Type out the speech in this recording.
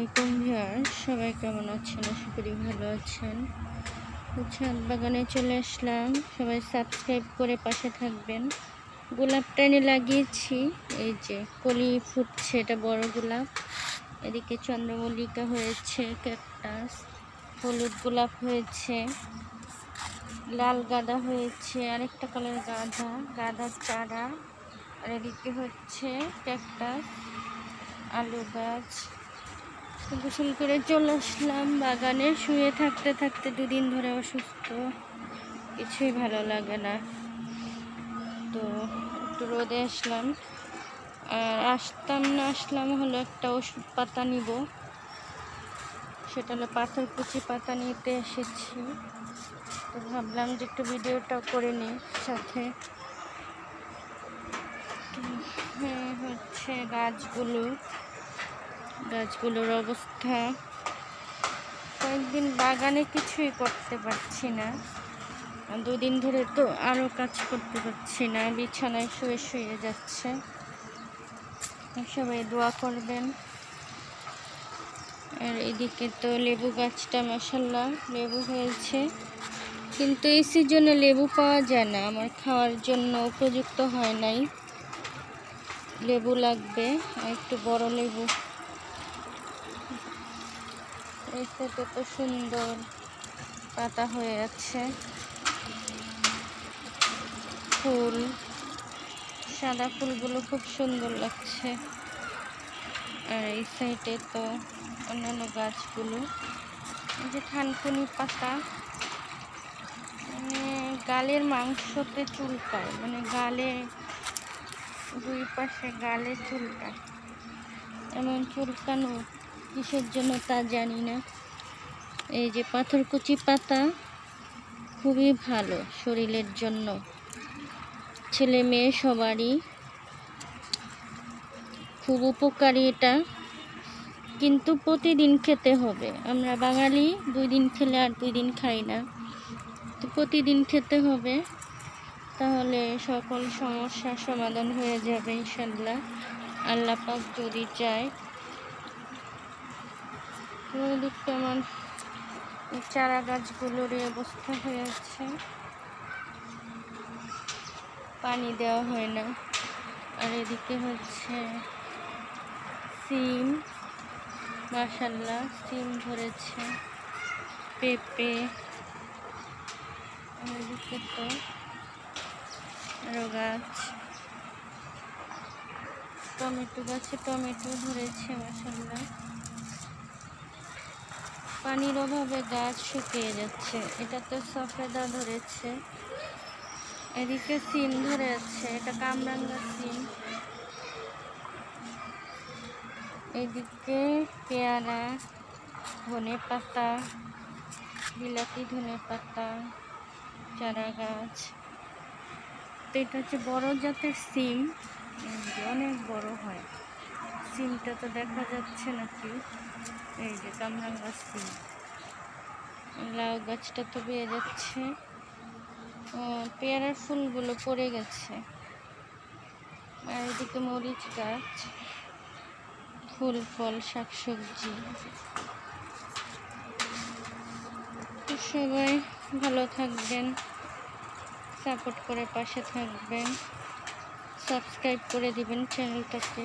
আলাইকুম ভিউয়ার সবাই কেমন আছেন? আশা করি ভালো আছেন। ছাদ বাগানে চলে আসলাম। সবাই সাবস্ক্রাইব করে পাশে থাকবেন। গোলাপটা এনে লাগিয়েছি। এই যে, কলি ফুটছে, এটা বড় গোলাপ। এদিকে চন্দ্রমল্লিকা হয়েছে, ক্যাকটাস। হলুদ গোলাপ হয়েছে। লাল গাঁদা হয়েছে, আরেকটা কালার গাঁদা গাঁদার চারা। আর এদিকে হচ্ছে ক্যাকটাস, আলু গাছ। গোসল করে চলে আসলাম। বাগানে শুয়ে থাকতে থাকতে দুদিন ধরে অসুস্থ। কিছুই ভালো লাগে না। তো একটু রোদে আসলাম। আর আসতাম না, আসলাম হলো একটা ওষুধ পাতা নিব। সেটা হলো পাথর কুচি পাতা নিতে এসেছি। তো ভাবলাম যে একটু ভিডিওটা করে নিই সাথে। হ্যাঁ হচ্ছে গাছগুলো। গাছগুলোর অবস্থা। কয়েকদিন বাগানে কিছুই করতে পারছি না। দুদিন ধরে তো আরও কাজ করতে পারছি না, বিছানায় শুয়ে শুয়ে যাচ্ছে। সবাই দোয়া করবেন। আর এদিকে তো লেবু গাছটা মশাল্লা লেবু হয়েছে। কিন্তু এই সিজনে লেবু পাওয়া যায় না, আমার খাওয়ার জন্য উপযুক্ত হয় নাই। লেবু লাগবে একটু বড় লেবু। এই সাথে তো সুন্দর পাতা হয়ে আছে। ফুল, সাদা ফুলগুলো খুব সুন্দর লাগছে। আর এই সাইডে তো অন্যান্য গাছগুলো। এই যে থানকুনি পাতা মানে গালের মাংসতে চুলকায় মানে গালে, দুই পাশে গালে চুলকায়। এমন চুলকানো কিসের জন্য তা জানি না। এই যে পাথরকুচি পাতা খুবই ভালো শরীরের জন্য। ছেলে মেয়ে সবারই খুব উপকারী এটা। কিন্তু প্রতিদিন খেতে হবে। আমরা বাঙালি দুই দিন খেলে আর দুই দিন খাই না। তো প্রতিদিন খেতে হবে। তাহলে সকল সমস্যার সমাধান হয়ে যাবে ইনশাল্লাহ আল্লাহ পাক যদি চায় এদিকে আমার চারা গাছগুলোর অবস্থা হয়ে আছে পানি দেওয়া হয় না। আর এদিকে হচ্ছে সিম মাসাল্লাহ সিম ধরেছে, পেঁপে এদিকে তো আরও গাছ। টমেটো গাছে টমেটো ধরেছে মাসাল্লাহ পানির অভাবে গাছ শুকিয়ে যাচ্ছে। এটা তো সফেদা ধরেছে। এদিকে সিম ধরে আছে। এটা কামরাঙ্গা সিম। এদিকে পেয়ারা, ধনে পাতা, বিলাতি ধনে পাতা, চারা গাছ। তো এটা হচ্ছে বড় জাতের সিম। অনেক বড় হয়। সিমটা তো দেখা যাচ্ছে নাকি? এই যে কামরাঙ্গা সিম লাউ গাছটা তো বেয়ে যাচ্ছে। পেয়ারার ফুলগুলো পড়ে গেছে। আর এদিকে মরিচ গাছ, ফুল, ফল, শাকসবজি। সবাই ভালো থাকবেন, সাপোর্ট করে পাশে থাকবেন, সাবস্ক্রাইব করে দিবেন চ্যানেলটাকে।